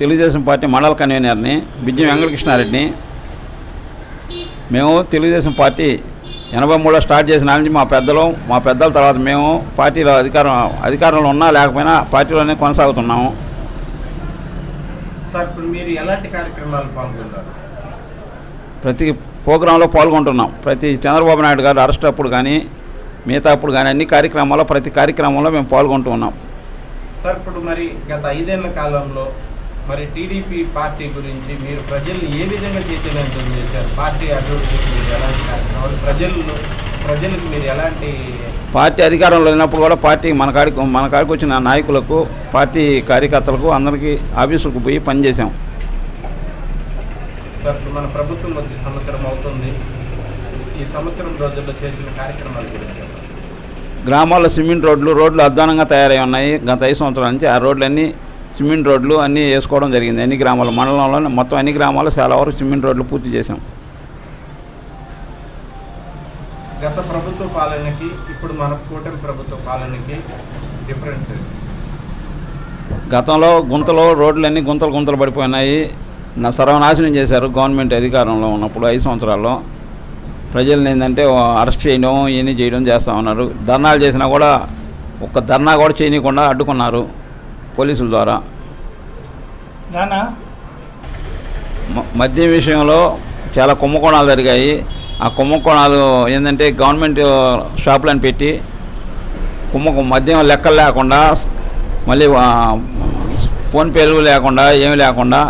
Telugu Desam party మండల కన్వీనర్ని బిజ్జం వెంకటకృష్ణారెడ్డిని. మేము Telugu Desam party ఎనభై మూడులో స్టార్ట్ చేసిన నుంచి మా పెద్దలు మా పెద్దల తర్వాత మేము పార్టీలో అధికారం అధికారంలో ఉన్నా లేకపోయినా పార్టీలోనే కొనసాగుతున్నాము. సార్ ఇప్పుడు మీరు ఎలాంటి కార్యక్రమాలు పాల్గొన్నారు ప్రతి ప్రోగ్రాంలో పాల్గొంటున్నాం. ప్రతి చంద్రబాబు నాయుడు గారు అరెస్ట్ అప్పుడు కానీ మిగతా అప్పుడు కానీ అన్ని కార్యక్రమాల్లో ప్రతి కార్యక్రమంలో మేము పాల్గొంటూ ఉన్నాం. సార్ ఇప్పుడు మరి గత ఐదేళ్ళ కాలంలో మరి టీడీపీ పార్టీ గురించి మీరు ప్రజల్ని ఏ విధంగా చైతన్యవంతం చేశారు? పార్టీ అభివృద్ధికి మీరు ఎలాంటి కార్యక్రమాలు ప్రజలు ప్రజలకు మీరు ఎలాంటి పార్టీ అధికారంలో లేనప్పుడు కూడా పార్టీ మన కాడికి మన కాడికి వచ్చిన నాయకులకు పార్టీ కార్యకర్తలకు అందరికీ ఆఫీసులకు పోయి పనిచేసాం సార్ మన ప్రభుత్వం వచ్చి సంవత్సరం అవుతుంది. ఈ సంవత్సరం రోజుల్లో చేసిన కార్యక్రమాల గురించి. గ్రామాల్లో సిమెంట్ రోడ్లు రోడ్లు అధ్వానంగా తయారై ఉన్నాయి. గత ఐదు సంవత్సరాల నుంచి ఆ రోడ్లన్నీ సిమెంట్ రోడ్లు అన్నీ వేసుకోవడం జరిగింది. అన్ని గ్రామాలు మండలంలో మొత్తం అన్ని గ్రామాల్లో చాలా వరకు సిమెంట్ రోడ్లు పూర్తి చేసాం గత ప్రభుత్వ పాలనకి ఇప్పుడు మన కూటమి ప్రభుత్వ పాలనకి డిఫరెన్స్? గతంలో గుంతలో రోడ్లన్నీ గుంతలు గుంతలు పడిపోయినాయి. నా సర్వనాశనం చేశారు గవర్నమెంట్ అధికారంలో ఉన్నప్పుడు ఐదు సంవత్సరాల్లో. ప్రజల్ని ఏంటంటే అరెస్ట్ చేయడం ఇవన్నీ చేయడం చేస్తూ ఉన్నారు. ధర్నాలు చేసినా కూడా ఒక్క ధర్నా కూడా చేయనీయకుండా అడ్డుకున్నారు. పోలీసుల ద్వారా. మద్యం విషయంలో చాలా కుంభకోణాలు జరిగాయి. ఆ కుంభకోణాలు ఏంటంటే గవర్నమెంట్ షాపులను పెట్టి కుంభకం మద్యం లెక్కలు లేకుండా మళ్ళీ ఫోన్పేలు లేకుండా ఏమీ లేకుండా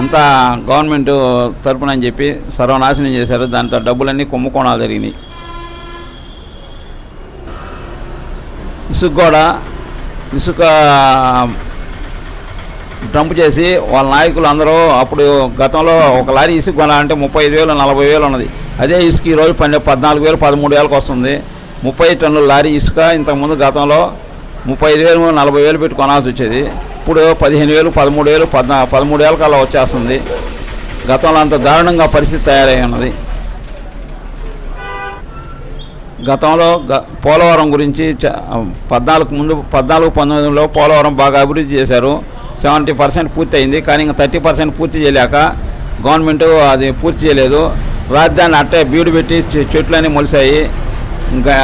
అంతా గవర్నమెంట్ తరపున అని చెప్పి సర్వనాశనం చేశారు. దాంతో డబ్బులన్నీ కుంభకోణాలు జరిగినాయి. ఇసుక కూడా ఇసుక డంప్ చేసి వాళ్ళ నాయకులు అందరూ అప్పుడు గతంలో ఒక లారీ ఇసుక కొనాలంటే ముప్పై ఐదు వేలు నలభై వేలు ఉన్నది. అదే ఇసుక ఈరోజు పన్నె పద్నాలుగు వేలు పదమూడు వేలకు వస్తుంది. ముప్పై టన్నుల లారీ ఇసుక ఇంతకుముందు గతంలో ముప్పై ఐదు వేలు నలభై వేలు పెట్టి కొనాల్సి వచ్చేది. ఇప్పుడు పదిహేను వేలు పదమూడు వేలు పద్నా పదమూడు వేలకు అలా వచ్చేస్తుంది. గతంలో అంత దారుణంగా పరిస్థితి తయారై ఉన్నది. గతంలో గ- పోలవరం గురించి చ- పద్నాలుగు ముందు పద్నాలుగు పంతొమ్మిదిలో పోలవరం బాగా అభివృద్ధి చేశారు. సెవెంటీ పర్సెంట్ పూర్తి అయింది కానీ ఇంకా థర్టీ పర్సెంట్ పూర్తి చేయలేక గవర్నమెంట్ అది పూర్తి చేయలేదు. రాజధాని అట్టే బీడు పెట్టి చెట్లన్నీ మొలిసాయి ఇంకా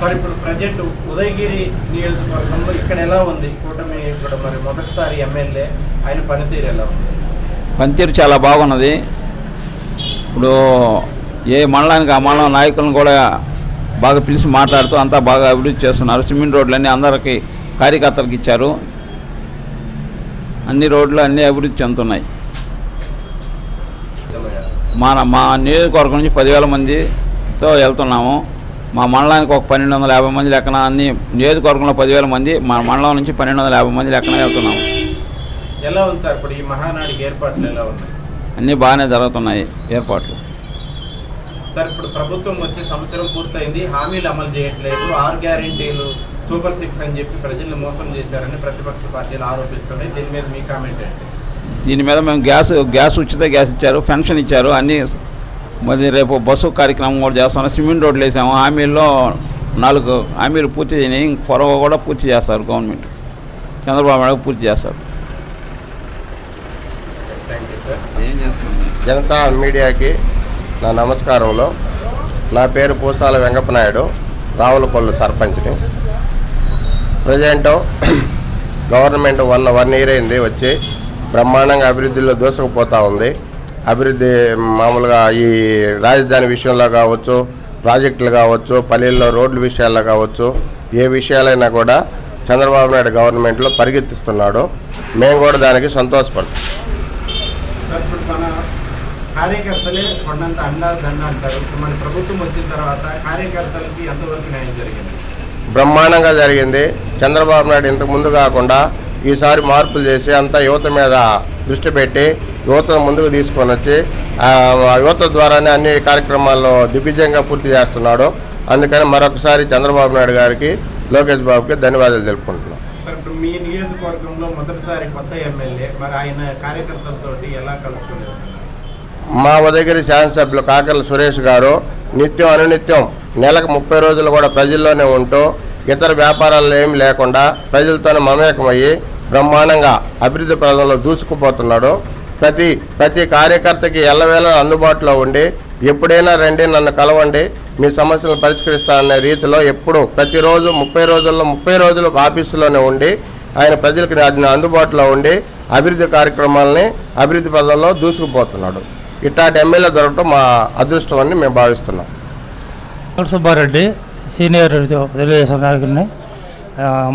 మరి ఇప్పుడు ప్రజెంట్ ఉదయగిరి నియోజకవర్గంలో ఇక్కడ ఎలా ఉంది? కూటమి ఇక్కడ మరి మొదటిసారి ఎమ్మెల్యే ఆయన పనితీరు ఎలా ఉంది? పనితీరు చాలా బాగున్నది. ఇప్పుడు ఏ మండలానికి ఆ మండలం నాయకులను కూడా బాగా పిలిచి మాట్లాడుతూ అంతా బాగా అభివృద్ధి చేస్తున్నారు. సిమెంట్ రోడ్లన్నీ అందరికీ కార్యకర్తలకు ఇచ్చారు. అన్ని రోడ్లు అన్నీ అభివృద్ధి చెందుతున్నాయి. మన మా నియోజకవర్గం నుంచి పదివేల మందితో వెళ్తున్నాము. మా మండలానికి ఒక పన్నెండు వందల యాభై మంది లెక్కన అన్ని నియోజకవర్గంలో పదివేల మంది మా మండలం నుంచి పన్నెండు వందల యాభై మంది లెక్కన వెళ్తున్నాము. ఎలా ఉంది సార్ ఇప్పుడు ఈ మహానాడికి ఏర్పాట్లు ఎలా ఉన్నాయి? అన్నీ బాగానే జరుగుతున్నాయి ఏర్పాట్లు. సార్ ఇప్పుడు ప్రభుత్వం వచ్చే సంవత్సరం పూర్తయింది హామీలు అమలు చేయట్లేదు ఆరు గ్యారెంటీలు సూపర్ సిక్స్ అని చెప్పి ప్రజల్ని మోసం చేశారని ప్రతిపక్ష పార్టీలు ఆరోపిస్తున్నాయి. దీని మీద మీ కామెంట్ ఏంటి? దీని మీద మేము గ్యాస్ గ్యాస్ ఉచిత గ్యాస్ ఇచ్చారు పెన్షన్ ఇచ్చారు అన్నీ మరి రేపు బస్సు కార్యక్రమం కూడా చేస్తున్నాం సిమెంట్ రోడ్లు వేసాము. హామీల్లో నాలుగు హామీలు పూర్తి చేయని పొరవ కూడా పూర్తి చేస్తారు గవర్నమెంట్. చంద్రబాబు నాయుడు పూర్తి చేస్తారు. థ్యాంక్ యూ సార్ జనతా మీడియాకి నా నమస్కారంలో నా పేరు పూసాల వెంగప్పనాయుడు రావులకొల్లు సర్పంచ్ని. Present government one one year అయింది వచ్చి బ్రహ్మాండంగా అభివృద్ధిలో దూసుకుపోతూ ఉంది. అభివృద్ధి మామూలుగా ఈ రాజధాని విషయంలో కావచ్చు ప్రాజెక్టులు కావచ్చు పల్లెల్లో రోడ్ల విషయాల్లో కావచ్చు ఏ విషయాలైనా కూడా చంద్రబాబు నాయుడు గవర్నమెంట్లో పరిగెత్తిస్తున్నాడు. మేము కూడా దానికి సంతోషపడతాం కార్యకర్తలే కొండంత అండా దండ అంటారు. మన ప్రభుత్వం వచ్చిన తర్వాత కార్యకర్తలకి ఎంతవరకు న్యాయం జరిగింది? బ్రహ్మాండంగా జరిగింది. చంద్రబాబు నాయుడు ఇంతకు ముందు కాకుండా ఈసారి మార్పులు చేసి అంతా యువత మీద దృష్టి పెట్టి యువతను ముందుకు తీసుకొని వచ్చి ఆ యువత ద్వారానే అన్ని కార్యక్రమాల్లో దిగ్విజయంగా పూర్తి చేస్తున్నాడు. అందుకని మరొకసారి చంద్రబాబు నాయుడు గారికి లోకేష్ బాబుకి ధన్యవాదాలు తెలుపుకుంటున్నాం. మీ నియోజకవర్గంలో మొదటిసారి కొత్త ఎమ్మెల్యే మరి ఆయన కార్యకర్తలతోటి ఎలా కలుపుకునేది మా ఉదయగిరి శాసనసభ్యులు కాకర్ల సురేష్ గారు నిత్యం అనునిత్యం నెలకు ముప్పై రోజులు కూడా ప్రజల్లోనే ఉంటూ ఇతర వ్యాపారాలు ఏమి లేకుండా ప్రజలతోనే మమేకమయ్యి బ్రహ్మాండంగా అభివృద్ధి పదంలో దూసుకుపోతున్నాడు. ప్రతి ప్రతి కార్యకర్తకి ఎల్లవేళ అందుబాటులో ఉండి ఎప్పుడైనా రండి నన్ను కలవండి మీ సమస్యలను పరిష్కరిస్తాననే రీతిలో ఎప్పుడు ప్రతిరోజు ముప్పై రోజుల్లో ముప్పై రోజులు ఆఫీసులోనే ఉండి ఆయన ప్రజలకు అందుబాటులో ఉండి అభివృద్ధి కార్యక్రమాలని అభివృద్ధి పదంలో దూసుకుపోతున్నాడు. ఇట్లాంటి ఎమ్మెల్యే దొరకటం మా అదృష్టం అని మేము భావిస్తున్నాం. వెంకట సుబ్బారెడ్డి సీనియర్ తెలుగుదేశం నాయకుడిని.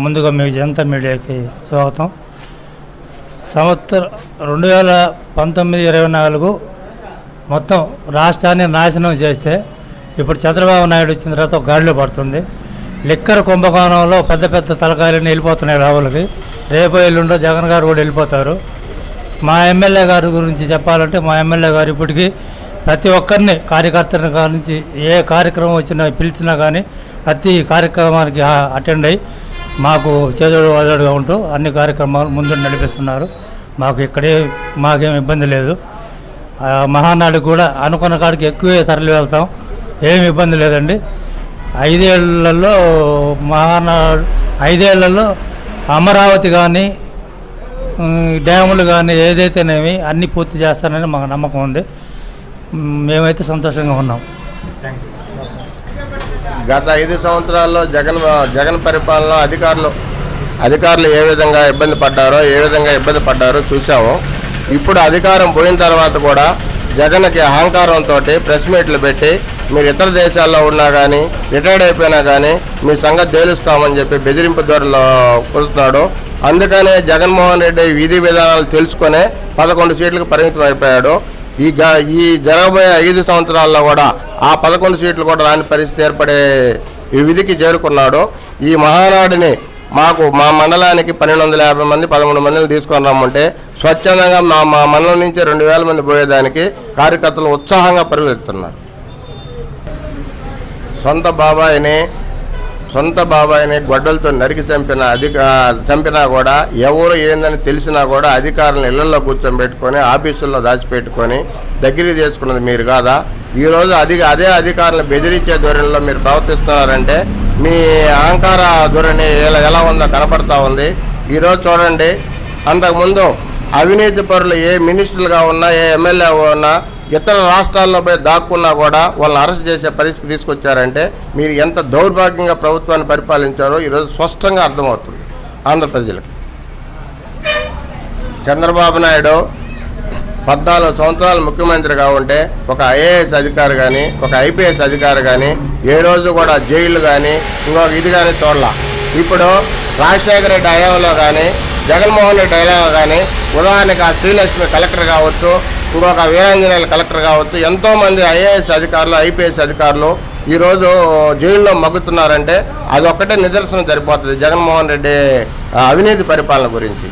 ముందుగా మీ జనతా మీడియాకి స్వాగతం. సంవత్సరం రెండు వేల పంతొమ్మిది ఇరవై నాలుగు మొత్తం రాష్ట్రాన్ని నాశనం చేస్తే ఇప్పుడు చంద్రబాబు నాయుడు వచ్చిన తర్వాత ఒక గాడిలో పడుతుంది. లిక్కర్ కుంభకోణంలో పెద్ద పెద్ద తలకాయలన్నీ వెళ్ళిపోతున్నాయి రావులకి రేపు ఎల్లుండో జగన్ గారు కూడా వెళ్ళిపోతారు. మా ఎమ్మెల్యే గారి గురించి చెప్పాలంటే మా ఎమ్మెల్యే గారు ఇప్పటికీ ప్రతి ఒక్కరిని కార్యకర్తల నుంచి ఏ కార్యక్రమం వచ్చినా పిలిచినా కానీ ప్రతి కార్యక్రమానికి అటెండ్ అయ్యి మాకు చేదోడు వాదోడుగా ఉంటూ అన్ని కార్యక్రమాలు ముందు నడిపిస్తున్నారు. మాకు ఇక్కడే మాకేం ఇబ్బంది లేదు. మహానాడు కూడా అనుకున్న కాడికి ఎక్కువే తరలి వెళ్తాం. ఏమి ఇబ్బంది లేదండి. ఐదేళ్ళలో మహానాడు ఐదేళ్ళలో అమరావతి కానీ డ్యాములు కానీ ఏదైతేనేమి అన్నీ పూర్తి చేస్తారని మాకు నమ్మకం ఉంది. మేమైతే సంతోషంగా ఉన్నాం. గత ఐదు సంవత్సరాల్లో జగన్ జగన్ పరిపాలన అధికారులు అధికారులు ఏ విధంగా ఇబ్బంది పడ్డారో ఏ విధంగా ఇబ్బంది పడ్డారో చూసాము ఇప్పుడు అధికారం పోయిన తర్వాత కూడా జగన్కి అహంకారంతో ప్రెస్ మీట్లు పెట్టి మీరు ఇతర దేశాల్లో ఉన్నా కానీ రిటైర్డ్ అయిపోయినా కానీ మీ సంగతి తేలుస్తామని చెప్పి బెదిరింపు ధరలో కొడుతున్నాడు అందుకనే జగన్మోహన్ రెడ్డి విధి విధానాలు తెలుసుకునే పదకొండు సీట్లకు పరిమితం అయిపోయాడు. ఈ ఈ జరగబోయే ఐదు సంవత్సరాల్లో కూడా ఆ పదకొండు సీట్లు కూడా రాని పరిస్థితి ఏర్పడే ఈ విధికి చేరుకున్నాడు. ఈ మహానాడిని మాకు మా మండలానికి పన్నెండు వందల యాభై మంది పదమూడు మందిని తీసుకొని రమ్మంటే స్వచ్ఛందంగా మా మా మండలం నుంచి రెండు వేల మంది పోయేదానికి కార్యకర్తలు ఉత్సాహంగా పరిగెత్తున్నారు సొంత బాబాయిని సొంత బాబాయిని గొడ్డలతో నరికి చంపిన అధిక చంపినా కూడా ఎవరు ఏందని తెలిసినా కూడా అధికారులను ఇళ్ళలో కూర్చోబెట్టుకొని ఆఫీసుల్లో దాచిపెట్టుకొని దగ్గరికి తీసుకున్నది మీరు కాదా? ఈరోజు అధిక అదే అధికారులను బెదిరించే ధోరణిలో మీరు ప్రవర్తిస్తున్నారంటే మీ అహంకార ధోరణి ఎలా ఎలా ఉందో కనపడతా ఉంది. ఈరోజు చూడండి అంతకుముందు అవినీతి పరులు ఏ మినిస్టర్లుగా ఉన్నా ఏ ఎమ్మెల్యే ఉన్నా ఇతర రాష్ట్రాల్లో పోయి దాక్కున్నా కూడా వాళ్ళని అరెస్ట్ చేసే పరిస్థితి తీసుకొచ్చారంటే మీరు ఎంత దౌర్భాగ్యంగా ప్రభుత్వాన్ని పరిపాలించారో ఈరోజు స్పష్టంగా అర్థమవుతుంది ఆంధ్ర ప్రజలకు. చంద్రబాబు నాయుడు పద్నాలుగు సంవత్సరాలు ముఖ్యమంత్రిగా ఉంటే ఒక ఐఏఎస్ అధికారి కానీ ఒక ఐపీఎస్ అధికారి కానీ ఏ రోజు కూడా జైలు కానీ ఇంకొక ఇది కానీ చూడాల. ఇప్పుడు రాజశేఖర రెడ్డి హయాంలో కానీ జగన్మోహన్ రెడ్డి హయాంలో కానీ ఉదాహరణకి ఆ శ్రీలక్ష్మి కలెక్టర్ కావచ్చు ఇంకొక వీరాంజనేయులు కలెక్టర్ కావచ్చు ఎంతోమంది ఐఏఎస్ అధికారులు ఐపీఎస్ అధికారులు ఈరోజు జైల్లో మగ్గుతున్నారంటే అదొక్కటే నిదర్శనం సరిపోతుంది జగన్మోహన్ రెడ్డి అవినీతి పరిపాలన గురించి.